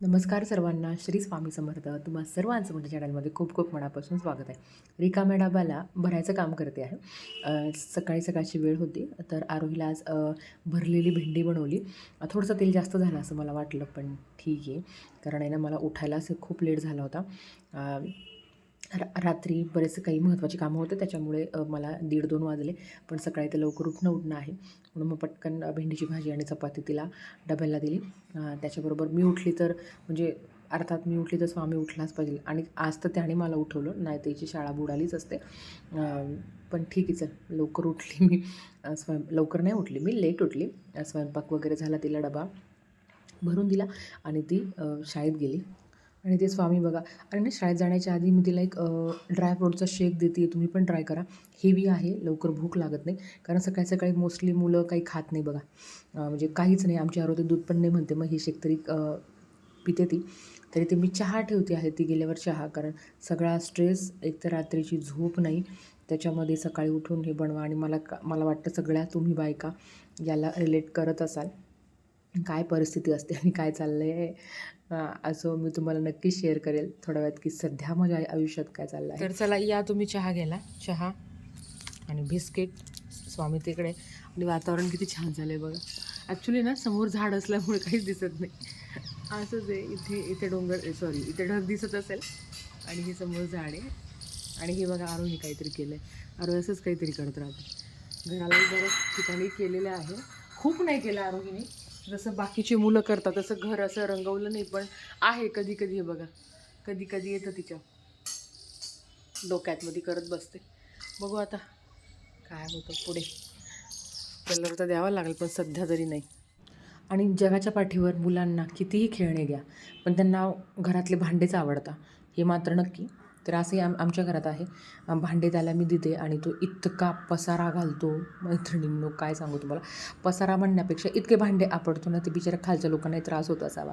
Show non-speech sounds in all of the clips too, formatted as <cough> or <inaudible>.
नमस्कार सर्वांना श्री स्वामी समर्थ. तुम्हा सर्वांचं माझ्या चॅनलमध्ये खूप खूप मनापासून स्वागत आहे. रिकाम्या डाबाला भरायचं काम करते आहे. सकाळी सकाळची वेळ होती तर आरोहीला आज भरलेली भेंडी बनवली. थोडंसं तेल जास्त झालं असं मला वाटलं पण ठीक आहे. कारण आहे ना मला उठायला असं खूप लेट झाला होता. रात्री बरेचसे काही महत्त्वाची कामं होते त्याच्यामुळे मला दीड दोन वाजले. पण सकाळी ते लवकर उठणं उठणं आहे. म्हणून मग पटकन भेंडीची भाजी आणि चपाती तिला डब्याला दिली. त्याच्याबरोबर मी उठली तर म्हणजे अर्थात मी उठली तर स्वामी उठलाच पाहिजे. आणि आज तर त्याने मला उठवलं नाही त्याची शाळा बुडालीच असते. पण ठीक आहे चल. लवकर उठली मी. स्वयं लवकर नाही उठली मी लेट उठली. स्वयंपाक वगैरे झाला तिला डबा भरून दिला आणि ती शाळेत गेली. आणि ते स्वामी बघा. आणि ना शाळेत जाण्याच्या आधी मी तिला एक ड्रायफ्रूटचा शेक देते. तुम्ही पण ट्राय करा. हेवी आहे. लवकर भूक लागत नाही. कारण सकाळी सकाळी मोस्टली मुलं काही खात नाही बघा. म्हणजे काहीच नाही. आमची आरोग्य दूध पण नाही म्हणते. मग हे शेक तरी पिते ती. तरी ते मी चहा ठेवते आहे. ती गेल्यावर चहा. कारण सगळा स्ट्रेस एक तर रात्रीची झोप नाही. त्याच्यामध्ये सकाळी उठून हे बनवा. आणि मला का मला वाटतं सगळ्या तुम्ही बायका याला रिलेट करत असाल. काय परिस्थिती असते आणि काय चाललं आहे असं मी तुम्हाला नक्की शेअर करेल थोड्या वेळात की सध्या माझ्या आयुष्यात काय चाललं आहे तर चला या तुम्ही चहा घ्यायला. चहा आणि बिस्किट स्वामी तिकडे. आणि वातावरण किती छान झालं आहे बघा. ॲक्च्युली ना समोर झाड असल्यामुळे काहीच दिसत नाही. असंच आहे इथे इथे डोंगर सॉरी इथे ढग दिसत असेल. आणि हे समोर झाड आहे. आणि हे बघा आरोही काहीतरी केलं आहे आरोही असंच काहीतरी करत राहते. घराला बऱ्याच ठिकाणी केलेलं आहे. खूप नाही केलं आरोहीने. जसं बाकीची मुलं करतात तसं घर असं रंगवलं नाही पण आहे कधी कधी हे बघा. कधी कधी येतं तिच्या डोक्यातमध्ये करत बसते. बघू आता काय होतं पुढे. कलर तर द्यावा लागेल पण सध्या तरी नाही. आणि जगाच्या पाठीवर मुलांना कितीही खेळणे घ्या पण त्यांना घरातले भांडेच आवडतात. हे मात्र नक्की तर असंही आम आमच्या घरात आहे. भांडे त्याला मी देते आणि तो इतका पसारा घालतो. मैत्रिणींनो काय सांगू तुम्हाला? पसारा म्हणण्यापेक्षा इतके भांडे आपडतो ना ते बिचारा खालच्या लोकांनाही त्रास होत असावा.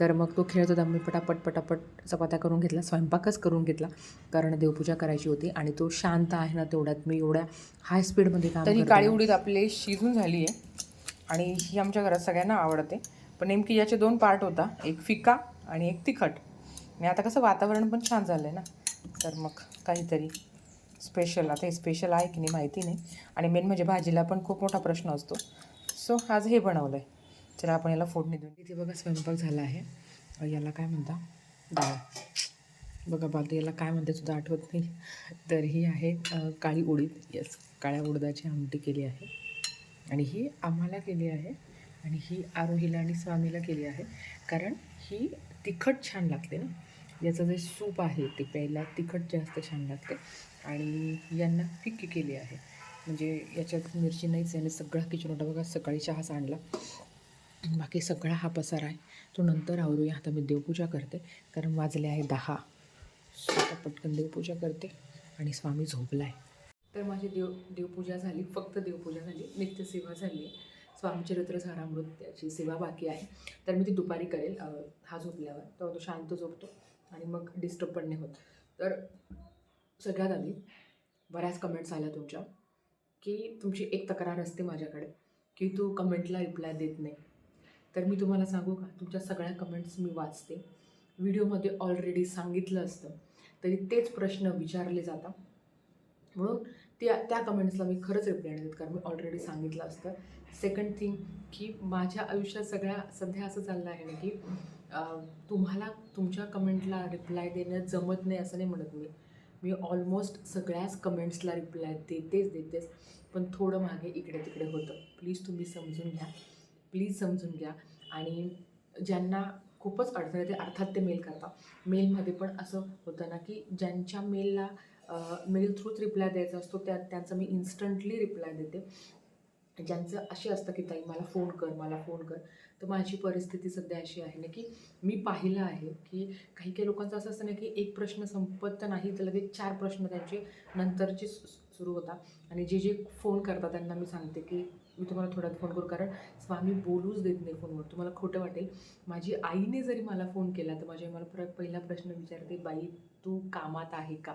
तर मग तो खेळत होता मी पटापट पटापट चपात्या करून घेतला स्वयंपाकच करून घेतला कारण देवपूजा करायची होती आणि तो शांत आहे ना तेवढ्यात. मी एवढ्या हाय स्पीडमध्ये काम तर ही काळी ना. उडीद आपली शिजून झाली आहे आणि ही आमच्या घरात सगळ्यांना आवडते. पण नेमकी याचे दोन पार्ट होता एक फिका आणि एक तिखट. आणि आता कसं वातावरण पण छान झालं आहे ना. तर मग काहीतरी स्पेशल आता हे स्पेशल आहे की नाही माहिती नाही. आणि मेन म्हणजे भाजीला पण खूप मोठा प्रश्न असतो. सो आज हे बनवलं आहे चला आपण याला फोडणी देऊन तिथे बघा स्वयंपाक झाला आहे. याला काय म्हणता? डाळ. बघा बाकी याला काय म्हणते सुद्धा आठवत नाही? तर ही आहे काळी उडीद. येस काळ्या उडदाची आमटी केली आहे. आणि ही आम्हाला केली आहे. आणि ही आरोहीला आणि स्वामीला केली आहे. कारण ही तिखट छान लागते ना. याचं जे सूप आहे ते प्यायला तिखट जास्त छान लागते. आणि यांना फिक्की केली आहे. म्हणजे याच्यात मिरची नाहीच याने सगळा किचन होता बघा सकाळी चहाच आणला. बाकी सगळा हा पसारा आहे. तो नंतर आवरूया आता मी देवपूजा करते. कारण वाजले आहे दहा. आता पटकन देवपूजा करते आणि स्वामी झोपला आहे तर माझी देव देवपूजा झाली. फक्त देवपूजा झाली. नित्यसेवा झाली. आहे स्वामीचरित्र सारामृत त्याची सेवा बाकी आहे. तर मी ती दुपारी करेल हा झोपल्यावर. तेव्हा तो शांत झोपतो. आणि मग डिस्टर्ब पण नाही होत. तर सगळ्यात आधी बऱ्याच कमेंट्स आल्या तुमच्या की तुमची एक तक्रार असते माझ्याकडे की तू कमेंटला रिप्लाय देत नाही. तर मी तुम्हाला सांगू का तुमच्या सगळ्या कमेंट्स मी वाचते. व्हिडिओमध्ये ऑलरेडी सांगितलं असतं तरी तेच प्रश्न विचारले जातात. म्हणून त्या त्या कमेंट्सला मी खरंच रिप्लाय नाही देत कारण मी ऑलरेडी सांगितलं असतं. सेकंड थिंग की माझ्या आयुष्यात सगळ्या सध्या असं चाललं आहे ना की तुम्हाला तुमच्या कमेंटला रिप्लाय देणं जमत नाही असं नाही म्हणत मी. मी ऑलमोस्ट सगळ्याच कमेंट्सला रिप्लाय देतेच देतेच पण थोडं मागे इकडे तिकडे होतं. प्लीज तुम्ही समजून घ्या. प्लीज समजून घ्या. आणि ज्यांना खूपच अडचण येते अर्थात ते मेल करता मेलमध्ये पण असं होतं ना की ज्यांच्या मेलला मेल थ्रूच रिप्लाय द्यायचा असतो. त्या त्यांचा मी इन्स्टंटली रिप्लाय देते. ज्यांचं असे असतं की ताई मला फोन कर मला फोन कर. तर माझी परिस्थिती सध्या अशी आहे ना की मी पाहिलं आहे की काही काही लोकांचं असं असतं ना की एक प्रश्न संपत तर नाही तर लगेच चार प्रश्न त्यांचे नंतरचे सु- सुरू होता आणि जे जे फोन करतात त्यांना मी सांगते की मी तुम्हाला थोड्यात फोन करू कारण स्वामी बोलूच देत नाही फोनवर तुम्हाला खोटं वाटेल. माझी आईने जरी मला फोन केला तर माझी मला प्र पहिला प्रश्न विचारते बाई तू कामात आहे का?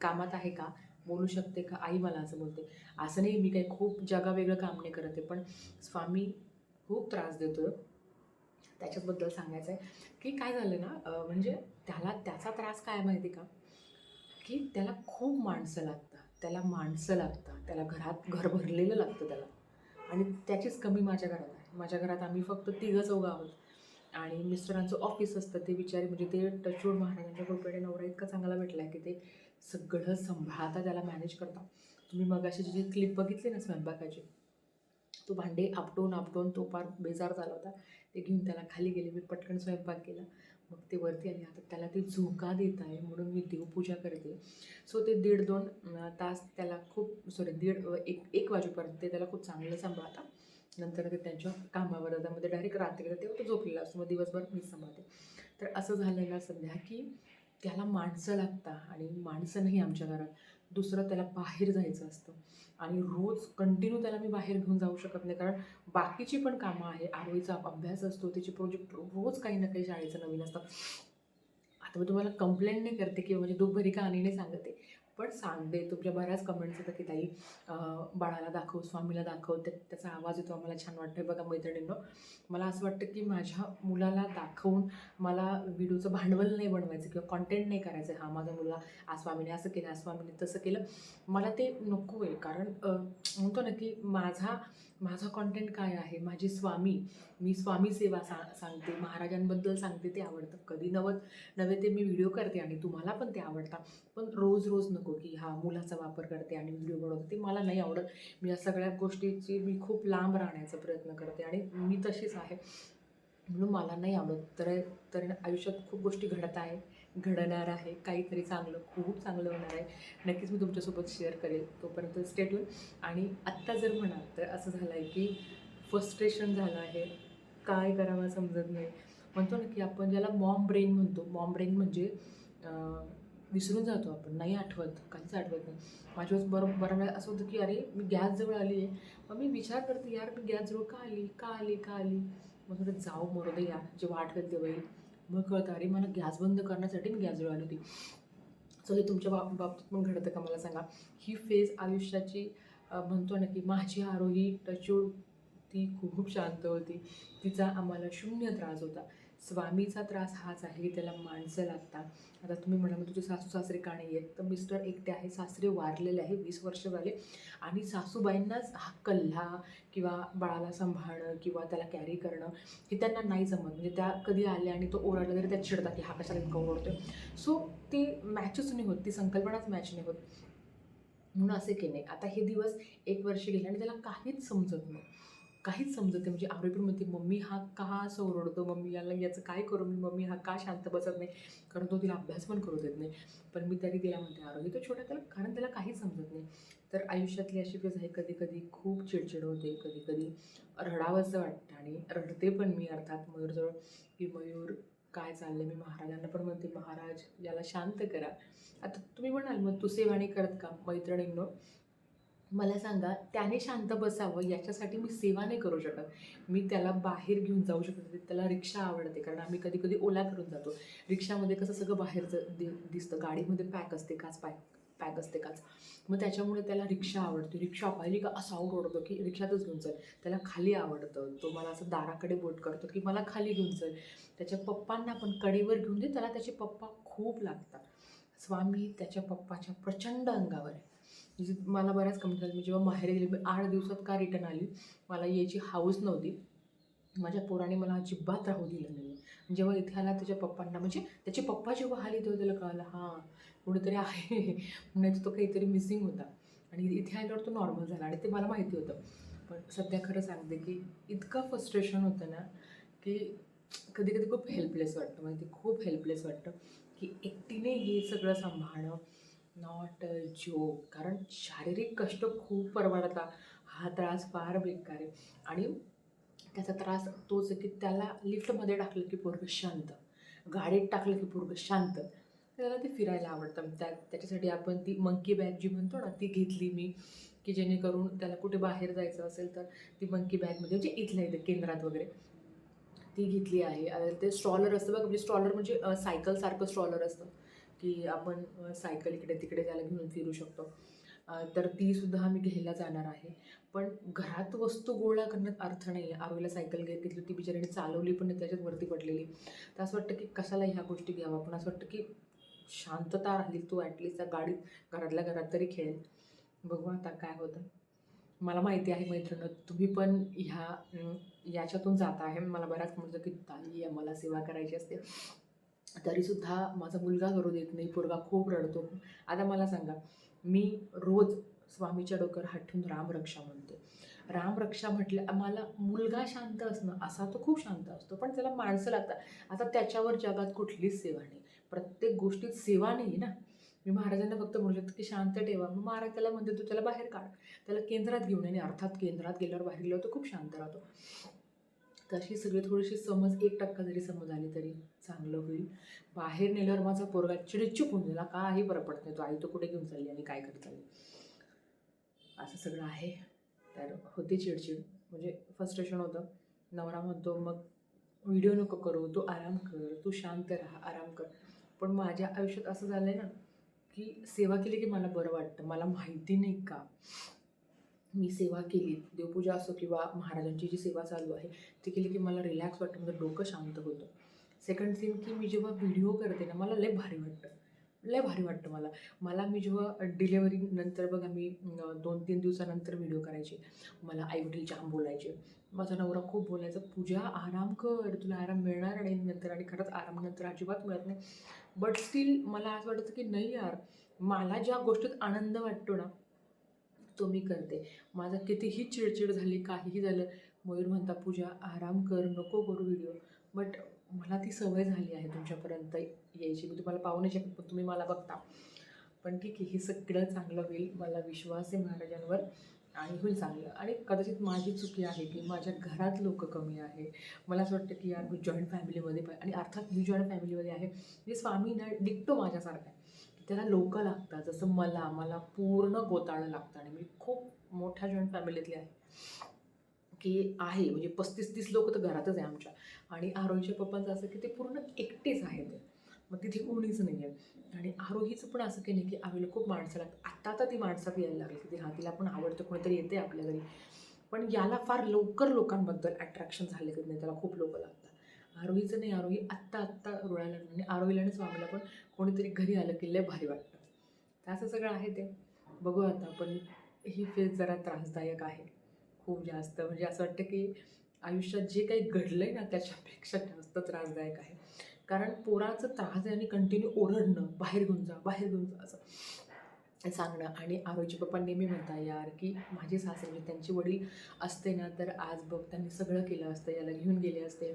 कामात आहे का? बोलू शकते का? आई मला असं बोलते. असं नाही मी काही खूप जगावेगळं काम नाही करत आहे पण स्वामी खूप त्रास देतो त्याच्याबद्दल सांगायचं आहे की काय झालं ना म्हणजे त्याला त्याचा त्रास काय माहिती का? की त्याला खूप माणसं लागतात. त्याला माणसं लागतात. त्याला घरात घर भरलेलं लागतं त्याला. आणि त्याचीच कमी माझ्या घरात आहे. माझ्या घरात आम्ही फक्त तिघं चौघं आहोत. आणि मिस्टरांचं ऑफिस असतं ते विचारे म्हणजे ते टचवूड महाराजांच्या कृपेने नवरा इतका चांगला भेटला आहे की ते सगळं सांभाळता त्याला मॅनेज करता. तुम्ही मग अशी जी क्लिप बघितली ना स्वयंपाकाची तो भांडे आपटून आपटून तो फार बेजार झाला होता. ते घेऊन त्याला खाली गेले मी पटकन स्वयंपाक केला. मग ते वरती आले. आता त्याला ते झोका देत आहे म्हणून मी देवपूजा करते. सो ते दीड दोन तास त्याला खूप सॉरी दीड एक एक वाजेपर्यंत ते त्याला खूप चांगलं सांभाळता. नंतर ते त्यांच्या कामावर त्यामध्ये डायरेक्ट रात्री तेव्हा तो झोपलेला असतो. मग दिवसभर मी सांभाळते. तर असं झालेलं सध्या की त्याला माणसं लागतात आणि माणसं नाही आमच्या घरात. दुसरं त्याला बाहेर जायचं असतं. आणि रोज कंटिन्यू त्याला मी बाहेर घेऊन जाऊ शकत नाही. कारण बाकीची पण कामं आहे. आरोईचा अभ्यास असतो. त्याचे प्रोजेक्ट रोज काही ना काही शाळेचं नवीन असतं. आता मी तुम्हाला कंप्लेंट नाही करते किंवा म्हणजे दुखभरी कहाणी नाही सांगते. पण सांगते तुमच्या बऱ्याच कमेंट्स होतात की ताई बाळाला दाखव स्वामीला दाखव. त्या त्याचा आवाज येतो आम्हाला छान वाटतं बघा मैत्रिणींनो. मला असं वाटतं की माझ्या मुलाला दाखवून मला व्हिडिओचं भांडवल नाही बनवायचं किंवा कॉन्टेंट नाही करायचं. हा माझा मुलगा आज स्वामीने असं केलं आज स्वामीने तसं केलं. मला ते नको आहे कारण म्हणतो ना की माझा माझा कॉन्टेंट काय आहे? माझी स्वामी मी स्वामी सेवा सा सांगते महाराजांबद्दल सांगते ते आवडतं. कधी नवत नव्हे ते मी व्हिडिओ करते आणि तुम्हाला पण ते आवडतात. पण रोज रोज नको की हा मुलाचा वापर करते आणि व्हिडिओ बनवते. ते मला नाही आवडत. मी या सगळ्या गोष्टीची मी खूप लांब राहण्याचा प्रयत्न करते आणि मी तशीच आहे. म्हणून मला नाही आवडत. तर तर आयुष्यात खूप गोष्टी घडत आहे घडणार आहे काहीतरी चांगलं खूप चांगलं होणार आहे. नक्कीच मी तुमच्यासोबत शेअर करेल तोपर्यंत स्टेट आणि आत्ता जर म्हणाल तर असं झालं आहे की फस्ट्रेशन झालं आहे काय करावं समजत नाही. म्हणतो ना की आपण ज्याला मॉम ब्रेन म्हणतो मॉम ब्रेन म्हणजे विसरून जातो आपण नाही आठवत काहीच आठवत नाही. माझ्या वेळेस बरं बरं वेळा असं होतं की अरे मी गॅसजवळ आली आहे. मग मी विचार करते यार मी गॅसजवळ का आली का आली का आली? मग थोडं जाऊ मरू दे यार जेव्हा आठवत तेव्हा मग कळतं अरे मला गॅस बंद करण्यासाठी मी गॅस आली होती. सो हे तुमच्या बाब बाबतीत पण घडतं का मला सांगा? ही फेज आयुष्याची म्हणतो ना की माझी आरोही टचूड ती खूप शांत होती. तिचा आम्हाला शून्य त्रास होता. स्वामीचा त्रास हाच आहे की त्याला माणसं लागतात. आता तुम्ही म्हणाल मग तुझे सासू सासरे का नाही आहेत तर मिस्टर एकटे आहे सासरे वारलेले आहे वीस वर्ष झाले आणि सासूबाईंनाच हा कल्हा किंवा बाळाला सांभाळणं किंवा त्याला कॅरी करणं हे त्यांना नाही जमत. म्हणजे त्या कधी आल्या आणि तो ओरडला तरी त्यात चिडतात की हा कशाला इतका ओरडतोय? सो ती मॅचच नाही होत ती संकल्पनाच मॅच नाही होत. म्हणून असे केले आता हे दिवस एक वर्ष गेले आणि त्याला काहीच समजत नाही. काहीच समजत म्हणजे आरोपी पण म्हणते मम्मी हा का असं ओरडतो? मम्मी याला याचं काय करू? मी मम्मी हा का शांत बसत नाही? कारण तो तिला अभ्यास पण करू देत नाही. पण मी तरी तिला म्हणते आरोग्य तो छोटा त्याला कारण त्याला काहीच समजत नाही. तर आयुष्यातली अशी फेज आहे कधी कधी खूप चिडचिड होते कधी कधी रडावंसं वाटतं आणि रडते पण मी अर्थात मयूरजवळ की मयूर काय चाललं मी महाराजांना पण म्हणते महाराज याला शांत करा. आता तुम्ही म्हणाल मग तुसेवाणी करत का मैत्रिणींनो? मला सांगा त्याने शांत बसावं याच्यासाठी मी सेवा नाही करू शकत. मी त्याला बाहेर घेऊन जाऊ शकत नाही. त्याला रिक्षा आवडते कारण आम्ही कधी कधी ओला करून जातो. रिक्षामध्ये कसं सगळं बाहेरचं दि दिसतं. गाडीमध्ये पॅक असते काच पॅक पॅक असते काच. मग त्याच्यामुळे त्याला रिक्षा आवडते. रिक्षा पाहिली का असा ओरडतो की रिक्षातच घेऊन चल. त्याला खाली आवडतं. तो मला असं दाराकडे बोट करतो की मला खाली घेऊन चल. त्याच्या पप्पांना पण कडेवर घेऊन दे. त्याला त्याचे पप्पा खूप लागतात. स्वामी त्याच्या पप्पाच्या प्रचंड अंगावर आहे. म्हणजे मला बऱ्याच कमी झालं मी जेव्हा माहेर गेले मी आठ दिवसात का रिटर्न आली. मला यायची हाऊस नव्हती. माझ्या पोराने मला अजिबात राहू दिलं नाही. जेव्हा इथे आला त्याच्या पप्पांना म्हणजे त्याचे पप्पा जेव्हा आले तेव्हा त्याला कळालं हां कुठेतरी आहे. <laughs> नाही तो काहीतरी मिसिंग होता. आणि इथे आल्यावर तो नॉर्मल झाला आणि ते मला माहिती होतं. पण सध्या खरं सांगते की इतकं फ्रस्ट्रेशन होतं ना की कधी कधी खूप हेल्पलेस वाटतं. म्हणजे ते खूप हेल्पलेस वाटतं की एकटीने हे सगळं सांभाळणं नॉट अ जोक कारण शारीरिक कष्ट खूप परवडता हा त्रास फार बेकार आहे. आणि त्याचा त्रास तोच आहे की त्याला लिफ्टमध्ये टाकलं की पोरगं शांत. गाडीत टाकलं की पोरगं शांत. त्याला ते फिरायला आवडतं. त्या त्याच्यासाठी आपण ती मंकी बॅग जी म्हणतो ना ती घेतली मी की जेणेकरून त्याला कुठे बाहेर जायचं असेल तर ती मंकी बॅगमध्ये म्हणजे इथल्या इथं केंद्रात वगैरे ती घेतली आहे. ते स्ट्रॉलर असतं बघ म्हणजे स्ट्रॉलर म्हणजे सायकलसारखं स्ट्रॉलर असतं. की आपण सायकल इकडे तिकडे त्याला घेऊन फिरू शकतो. तर ती सुद्धा आम्ही घ्यायला जाणार आहे. पण घरात वस्तू गोळा करण्यात अर्थ नाही आहे आरोला सायकल घेत घेतली ती बिचारीने चालवली पण त्याच्यात वरती पडलेली. तर असं वाटतं की कशाला ह्या गोष्टी घ्यावा. पण असं वाटतं की शांतता राहिली तू ॲटलिस्ट त्या गाडीत घरातल्या घरात तरी खेळेल. बघू आता काय होतं. मला माहिती आहे मैत्रिणी तुम्ही पण ह्या याच्यातून जात आहे. मला बऱ्याच म्हणतं की ताई मला सेवा करायची असते. तरीसुद्धा माझा मुलगा करू देत नाही पोरगा खूप रडतो. आता मला सांगा मी रोज स्वामीच्या डोक्यावर हात ठेवून रामरक्षा म्हणते. रामरक्षा म्हटलं मला मुलगा शांत असणं असा तो खूप शांत असतो पण त्याला माणसं लागतात. आता त्याच्यावर जगात कुठलीच सेवा नाही. प्रत्येक गोष्टीत सेवा नाही ना. मी महाराजांना फक्त म्हणू शकतो की शांत ठेवा. मग महाराज त्याला म्हणते तू त्याला बाहेर काढ. त्याला केंद्रात घेऊन आणि अर्थात केंद्रात गेल्यावर बाहेर गेल्यावर तो खूप शांत राहतो. तशी सगळी थोडीशी समज एक टक्का जरी समज आली तरी चांगलं होईल. बाहेर नेल्यावर माझा पोरगा चिडचिप होऊन गेला. काही बरं पडत नाही. तो आई तो कुठे घेऊन चालली आणि काय करत चालली. असं सगळं आहे. तर होते चिडचिड. म्हणजे फ्रस्ट्रेशन होतं. नवरा म्हणतो मग व्हिडिओ नको करू. तू आराम कर. तू शांत राहा. आराम कर. पण माझ्या आयुष्यात असं झालं आहे ना की सेवा केली की मला बरं वाटतं. मला माहिती नाही का. मी सेवा केली. देवपूजा असो किंवा महाराजांची जी सेवा चालू आहे ती केली की मला रिलॅक्स वाटतं म्हणजे डोकं शांत होतं. सेकंड थिंग की मी जेव्हा व्हिडिओ करते ना मला लय भारी वाटतं. लय भारी वाटतं मला. मला मी जेव्हा डिलेवरी नंतर बघा मी दोन तीन दिवसानंतर व्हिडिओ करायचे. मला आईवडील जाम बोलायचे. माझा नवरा खूप बोलायचा पूजा आराम कर. तुला आराम मिळणार नाही नंतर आणि खरंच आराम नंतर अजिबात मिळत नाही. बट स्टील मला असं वाटायचं की नाही यार मला ज्या गोष्टीत आनंद वाटतो ना तो मी करते. माझा कितीही चिडचिड झाली काहीही झालं मयूर म्हणता पूजा आराम कर नको करू व्हिडिओ बट मला ती सवय झाली आहे तुमच्यापर्यंत यायची. मी तुम्हाला पाहू नाही शकत पण तुम्ही मला बघता. पण ठीक आहे हे सगळं चांगलं होईल. मला विश्वास आहे महाराजांवर आणि होईल चांगलं. आणि कदाचित माझी चुकी आहे की माझ्या घरात लोक कमी आहे. मला असं वाटतं की यार मी जॉईंट फॅमिलीमध्ये आणि अर्थात मी जॉईंट फॅमिलीमध्ये आहे. म्हणजे स्वामी ना डिक्टो माझ्यासारखा आहे. त्याला लोक लागतात. जसं मला मला पूर्ण गोताळं लागतं आणि मी खूप मोठ्या जॉईंट फॅमिलीतली आहे. की आहे म्हणजे पस्तीस तीस लोक तर घरातच आहे आमच्या. आणि आरोहीच्या पप्पांचं असं की ते पूर्ण एकटेच आहेत. मग तिथे कोणीच नाही आहे आणि आरोहीचं पण असं की नाही की आम्हाला खूप माणसं लागतात. आत्ता आता ती माणसात यायला लागली. की हा तिला पण आवडतं कोणीतरी येते आपल्या घरी. पण याला फार लवकर लोकांबद्दल अट्रॅक्शन झाले की नाही त्याला खूप लोक लागतात. आरोहीचं नाही आरोही आत्ता आत्ता रुळायला आणि आरोहीला आणि स्वामीला पण कोणीतरी घरी आलं की लय भारी वाटतं. तर असं सगळं आहे ते. बघू आता पण ही फेज जरा त्रासदायक आहे. खूप जास्त. म्हणजे असं वाटतं की आयुष्यात जे काही घडलं आहे ना त्याच्यापेक्षा जास्त त्रासदायक आहे. कारण पोराचं त्रास आहे आणि कंटिन्यू ओरडणं बाहेर घेऊन जा बाहेर घेऊन जा असं सांगणं. आणि आरोजी पप्पा नेहमी म्हणता यार की माझे सासरे म्हणजे त्यांचे वडील असते ना तर आज बघ त्यांनी सगळं केलं असतं. याला घेऊन गेले असते.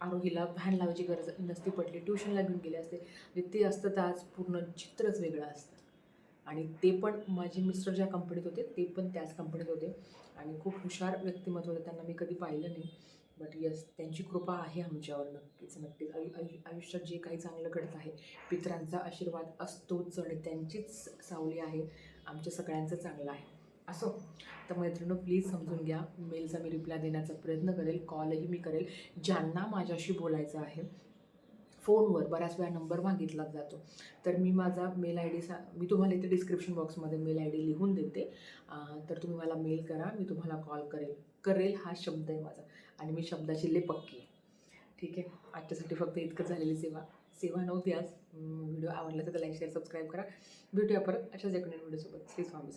आरोहीला व्हॅन लावायची गरज नसती पडली. ट्युशनला घेऊन गेले असते. म्हणजे ते असतं तर आज पूर्ण चित्रच वेगळं असतं. आणि ते पण माझे मिस्टर ज्या कंपनीत होते ते पण त्याच कंपनीत होते. आणि खूप हुशार व्यक्तिमत्व होते. त्यांना मी कधी पाहिलं नाही. बट यस त्यांची कृपा आहे आमच्यावर नक्कीच नक्कीच. आयु आयुष्यात जे काही चांगलं घडत आहे पितरांचा आशीर्वाद असतोच आणि त्यांचीच सावली आहे. आमच्या सगळ्यांचं चांगलं आहे. असो. तर मैत्रिणी प्लीज समजून घ्या. मेलचा मी रिप्लाय देण्याचा प्रयत्न करेल कॉलही मी करेल. ज्यांना माझ्याशी बोलायचं आहे फोनवर बऱ्याच वेळा नंबर मागितला जातो. तर मी माझा मेल आय डी सा मी तुम्हाला इथे डिस्क्रिप्शन बॉक्समध्ये मेल आय डी लिहून देते. तर तुम्ही मला मेल करा मी तुम्हाला कॉल करेल. करेल हा शब्द आहे माझा. आणि मी शब्दाची ले पक्की आहे. ठीक आहे? आजच्यासाठी फक्त इतकंच झालेली सेवा. सेवा नव्हती आज. व्हिडिओ आवडला तर लाईक शेअर सबस्क्राईब करा. भेटूया परत अशाच एक व्हिडिओसोबत श्री स्वामी